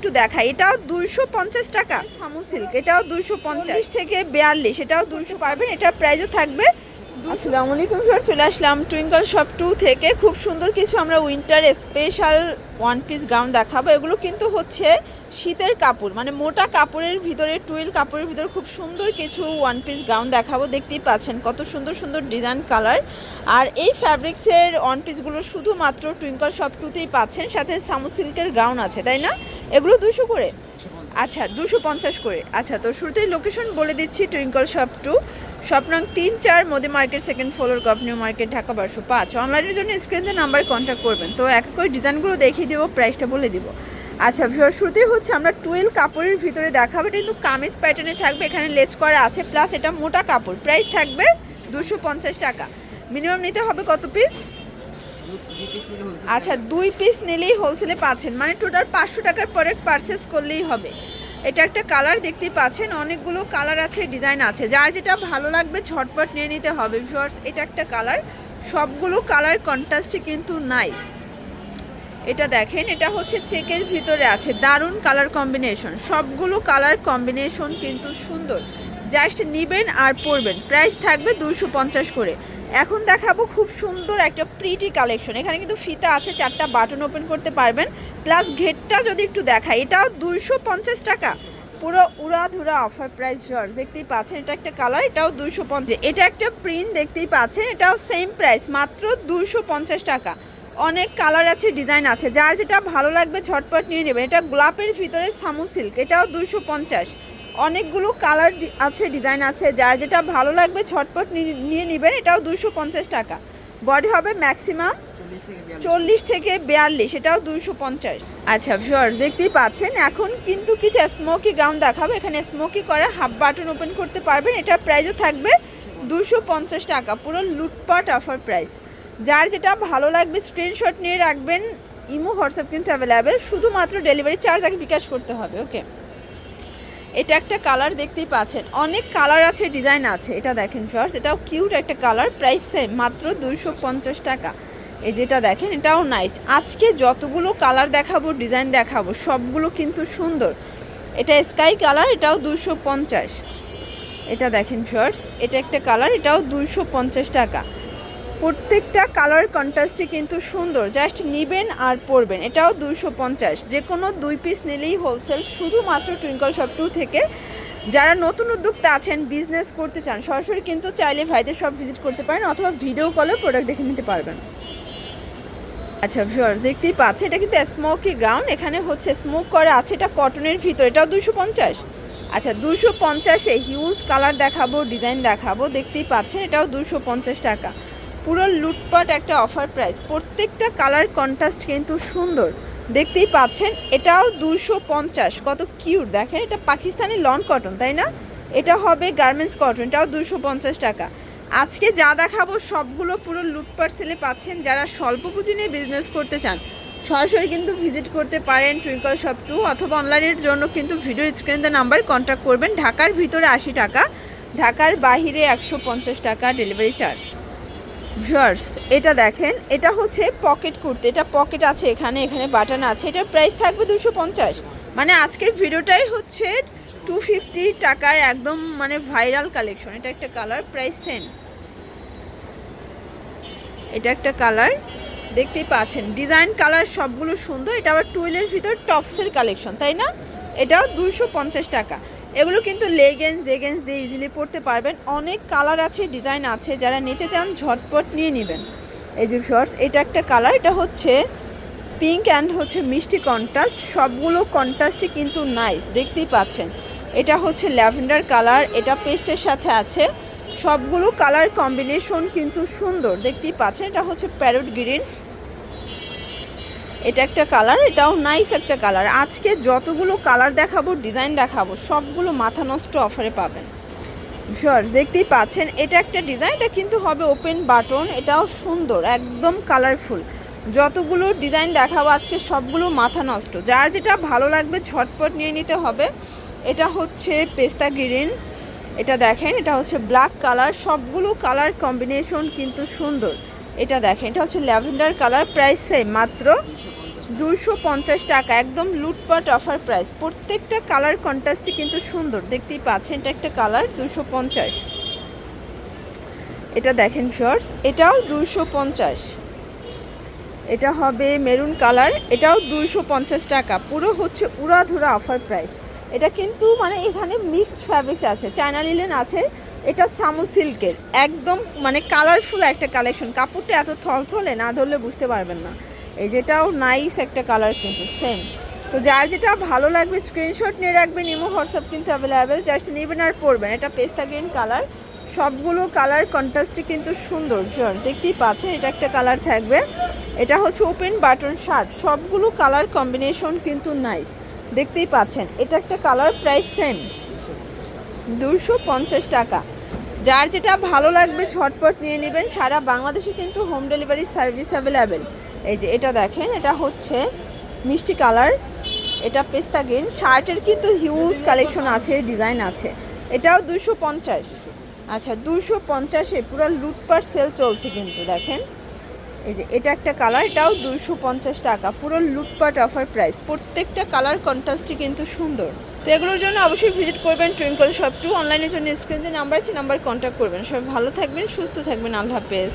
একটু দেখাই। এটাও দুইশো পঞ্চাশ টাকা। সামু সিল্ক এটাও দুইশো পঞ্চাশ। থেকে বিয়াল্লিশ এটাও দুইশো পারবেন। এটার প্রাইসও থাকবে আসসালামু আলাইকুম স্যার চলে আসলাম টুইঙ্কল শপ টু থেকে। খুব সুন্দর কিছু আমরা winter special one piece gown দেখাবো। এগুলো কিন্তু হচ্ছে শীতের কাপড় মানে মোটা কাপড়ের ভিতরে টুইল কাপড়ের ভিতরে খুব সুন্দর কিছু ওয়ান পিস গাউন দেখাবো। দেখতেই পাচ্ছেন কত সুন্দর সুন্দর ডিজাইন কালার আর এই ফ্যাব্রিক্সের ওয়ান পিসগুলো শুধুমাত্র টুইঙ্কল শপ টুতেই পাচ্ছেন সাথে সামু সিল্কের গাউন আছে তাই না? এগুলো দুশো করে? আচ্ছা দুশো পঞ্চাশ করে। আচ্ছা তো শুরুতেই লোকেশন বলে দিচ্ছি টুইঙ্কল শপ টু স্বপ্নাং তিন চার মোদি মার্কেট, সেকেন্ড ফ্লোর গভর্নিউ মার্কেট, ঢাকা বারোশো পাঁচ। অনলাইনের জন্য স্ক্রিনে নাম্বার কন্ট্যাক্ট করবেন। তো এক করে ডিজাইনগুলো দেখিয়ে দেবো প্রাইসটা বলে দিব। আচ্ছা শুরুতেই হচ্ছে আমরা টুয়েল কাপড়ের ভিতরে দেখাবো। এটা কিন্তু কামিজ প্যাটার্নে থাকবে, এখানে লেজ করা আছে প্লাস এটা মোটা কাপড়। প্রাইস থাকবে দুশো পঞ্চাশ টাকা। মিনিমাম নিতে হবে কত পিস আচ্ছা দুই পিস নিলেই হোলসেলে পাচ্ছেন। মানে টোটাল পাঁচশো টাকার প্রোডাক্ট পারচেস করলেই হবে। এটা একটা কালার দেখতে পাচ্ছেন, অনেকগুলো কালার আছে, ডিজাইন আছে। যার যেটা ভালো লাগবে ঝটপট নিয়ে নিতে হবে ভিউয়ার্স এটা একটা কালার। সবগুলো কালার কন্ট্রাস্টে কিন্তু নাইস এটা দেখেন, এটা হচ্ছে চেকের ভিতরে আছে, দারুণ কালার কম্বিনেশন সবগুলো কালার কম্বিনেশন কিন্তু সুন্দর। জাস্ট নিবেন আর পরবেন। প্রাইস থাকবে দুশো করে। এখন দেখাবো খুব সুন্দর একটা প্রিটি কালেকশন এখানে কিন্তু ফিতা আছে, চারটা বাটন ওপেন করতে পারবেন। প্লাস ঘেরটা যদি একটু দেখাই, এটাও দুইশো পঞ্চাশ টাকা। পুরো উড়াধুরা অফার প্রাইস জর্জ, দেখতেই পাচ্ছেন এটা একটা কালার এটাও দুইশো পঞ্চাশ। এটা একটা প্রিন্ট দেখতেই পাচ্ছেন, এটাও সেম প্রাইস মাত্র দুইশো পঞ্চাশ টাকা। অনেক কালার আছে ডিজাইন আছে। যার যেটা ভালো লাগবে ঝটপট নিয়ে নেবেন। এটা গোলাপের ভিতরে সামু সিল্ক এটাও দুইশো পঞ্চাশ। অনেকগুলো কালার আছে, ডিজাইন আছে, যার যেটা ভালো লাগবে ঝটপট নি- নিয়ে নেবেন, এটাও দুশো পঞ্চাশ টাকা। বডি হবে ম্যাক্সিমাম চল্লিশ থেকে বিয়াল্লিশ, এটাও দুইশো পঞ্চাশ। আচ্ছা ভিউয়ার্স দেখতেই পাচ্ছেন, এখন কিন্তু কিছু স্মোকি গাউন দেখাবো। এখানে স্মোকি করা হাফ বাটন ওপেন করতে পারবেন, এটার প্রাইসও থাকবে দুশো পঞ্চাশ টাকা, পুরো লুটপাট অফার প্রাইস যার যেটা ভালো লাগবে স্ক্রিনশট নিয়ে রাখবেন, ইমো হোয়াটসঅ্যাপ কিন্তু অ্যাভেলেবেল শুধুমাত্র ডেলিভারি চার্জ আগে বিকাশ করতে হবে ওকে এটা একটা কালার দেখতেই পাচ্ছেন। অনেক কালার আছে, ডিজাইন আছে। এটা দেখেন ফার্স্ট এটাও কিউট একটা কালার। প্রাইস সেম মাত্র দুইশো পঞ্চাশ টাকা। এই যেটা দেখেন, এটাও নাইস আজকে যতগুলো কালার দেখাবো, ডিজাইন দেখাবো, সবগুলো কিন্তু সুন্দর। এটা স্কাই কালার এটাও দুশো পঞ্চাশ। এটা দেখেন ফার্স্ট এটা একটা কালার এটাও দুইশো পঞ্চাশ টাকা। প্রত্যেকটা কালার কন্ট্রাস্টে কিন্তু সুন্দর জাস্ট নিবেন আর পরবেন। এটাও দুশো পঞ্চাশ। যে কোনো দুই পিস নিলেই হোলসেল শুধুমাত্র টুইঙ্কল শপ টু থেকে। যারা নতুন উদ্যোক্তা আছেন বিজনেস করতে চান, সরাসরি কিন্তু চাইলে ভাইদের সব ভিজিট করতে পারেন অথবা ভিডিও কলেও প্রোডাক্ট দেখে নিতে পারবেন। আচ্ছা ভিউয়ার্স দেখতেই পাচ্ছেন, এটা কিন্তু স্মোকি গ্রাউন্ড এখানে হচ্ছে স্মোক করা আছে, এটা কটনের ভিতর, এটাও দুশো পঞ্চাশ। আচ্ছা দুশো পঞ্চাশে হিউজ কালার দেখাবো ডিজাইন দেখাবো, দেখতেই পাচ্ছেন, এটাও দুশো পঞ্চাশ টাকা। পুরো লুটপাট একটা অফার প্রাইস প্রত্যেকটা কালার কন্ট্রাস্ট কিন্তু সুন্দর। দেখতেই পাচ্ছেন, এটাও দুশো পঞ্চাশ। কত কিউট দেখেন, এটা পাকিস্তানি লন কটন তাই না? এটা হবে গার্মেন্টস কটন এটাও দুশো পঞ্চাশ টাকা। আজকে যা দেখাবো, সবগুলো পুরো লুটপাট সেলে পাচ্ছেন। যারা স্বল্প পুঁজি নিয়ে বিজনেস করতে চান, সরাসরি কিন্তু ভিজিট করতে পারেন টুইঙ্কল শপ টু অথবা অনলাইনের জন্য কিন্তু ভিডিও স্ক্রিনে নাম্বার কন্ট্যাক্ট করবেন। ঢাকার ভিতরে আশি টাকা, ঢাকার বাহিরে একশো পঞ্চাশ টাকা ডেলিভারি চার্জ ভিউয়ার্স, এটা দেখেন, এটা হচ্ছে পকেট কুর্তি, এটা পকেট আছে এখানে এখানে বাটন আছে, এটার প্রাইস থাকবে দুশো পঞ্চাশ। মানে আজকের ভিডিওটাই হচ্ছে টু ফিফটি টাকার একদম মানে ভাইরাল কালেকশন এটা একটা কালার প্রাইস সেম এটা একটা কালার দেখতেই পাচ্ছেন ডিজাইন কালার সবগুলো সুন্দর, এটা আবার টুয়েলের ভিতর টপসের কালেকশন তাই না? এটাও দুশো টাকা। এগুলো কিন্তু লেগেন্স জেগেন্স দিয়ে ইজিলি পরতে পারবেন। অনেক কালার আছে ডিজাইন আছে। যারা নিতে চান, ঝটপট নিয়ে নেবেন। এই যে শর্টস এটা একটা কালার এটা হচ্ছে পিঙ্ক অ্যান্ড হচ্ছে মিষ্টি কন্ট্রাস্ট সবগুলো কন্ট্রাস্টই কিন্তু নাইস দেখতেই পাচ্ছেন। এটা হচ্ছে ল্যাভেন্ডার কালার এটা পেস্টের সাথে আছে। সবগুলো কালার কম্বিনেশন কিন্তু সুন্দর, দেখতেই পাচ্ছেন। এটা হচ্ছে প্যারট গ্রিন এটা একটা কালার এটাও নাইস একটা কালার আজকে যতগুলো কালার দেখাবো ডিজাইন দেখাবো, সবগুলো মাথা নষ্ট অফারে পাবেন। শর্টস দেখতেই পাচ্ছেন, এটা একটা ডিজাইন এটা কিন্তু হবে ওপেন বাটন এটাও সুন্দর, একদম কালারফুল যতগুলো ডিজাইন দেখাবো আজকে, সবগুলো মাথা নষ্ট। যার যেটা ভালো লাগবে, ঝটপট নিয়ে নিতে হবে। এটা হচ্ছে পেস্তা গ্রিন, এটা দেখেন, এটা হচ্ছে ব্ল্যাক কালার সবগুলো কালার কম্বিনেশন কিন্তু সুন্দর। এটা দেখেন, এটা হচ্ছে ল্যাভেন্ডার কালার প্রাইস সেম মাত্র দুশো পঞ্চাশ টাকা, একদম লুটপাট অফার প্রাইস প্রত্যেকটা কালার কন্ট্রাস্টই কিন্তু সুন্দর, দেখতেই পাচ্ছেন এটা একটা কালার দুশো পঞ্চাশ। এটা দেখেন শর্টস এটাও দুশো পঞ্চাশ। এটা হবে মেরুন কালার এটাও দুশো পঞ্চাশ টাকা, পুরো হচ্ছে উড়াধুরা অফার প্রাইস এটা কিন্তু মানে এখানে মিক্সড ফ্যাব্রিক্স আছে চায়না লিলেন আছে এটা সামু সিল্কের, একদম মানে কালারফুল একটা কালেকশন কাপড়টা এত থলথলে না ধরলে বুঝতে পারবেন না। এই যেটাও নাইস একটা কালার কিন্তু সেম তো যার যেটা ভালো লাগবে স্ক্রিনশট নিয়ে রাখবেন, ইমো, হোয়াটসঅ্যাপ কিন্তু অ্যাভেলেবেল জাস্ট নেবেন আর পরবেন। এটা পেস্তা গ্রিন কালার সবগুলো কালার কন্ট্রাস্টে কিন্তু সুন্দর শিওর দেখতেই পাচ্ছেন, এটা একটা কালার থাকবে। এটা হচ্ছে ওপেন বাটন শার্ট সবগুলো কালার কম্বিনেশন কিন্তু নাইস দেখতেই পাচ্ছেন, এটা একটা কালার প্রাইস সেম দুশো পঞ্চাশ টাকা। যার যেটা ভালো লাগবে ঝটপট নিয়ে নেবেন। সারা বাংলাদেশে কিন্তু হোম ডেলিভারি সার্ভিস অ্যাভেলেবেল এই যে এটা দেখেন, এটা হচ্ছে মিষ্টি কালার। এটা পেস্তা গ্রিন। শার্টের কিন্তু হিউজ কালেকশন আছে ডিজাইন আছে। এটাও দুশো পঞ্চাশ। আচ্ছা দুশো পঞ্চাশে পুরো লুটপাট সেল চলছে কিন্তু, দেখেন। এই যে এটা একটা কালার এটাও দুশো পঞ্চাশ টাকা। পুরো লুটপাট অফার প্রাইস প্রত্যেকটা কালার কন্ট্রাস্টই কিন্তু সুন্দর। তো এগুলোর জন্য অবশ্যই ভিজিট করবেন টুইঙ্কল শপ টু অনলাইনের জন্য স্ক্রিন যে নাম্বার আছে নাম্বার কন্ট্যাক্ট করবেন। সবাই ভালো থাকবেন, সুস্থ থাকবেন, আল্লাহ হাফেজ।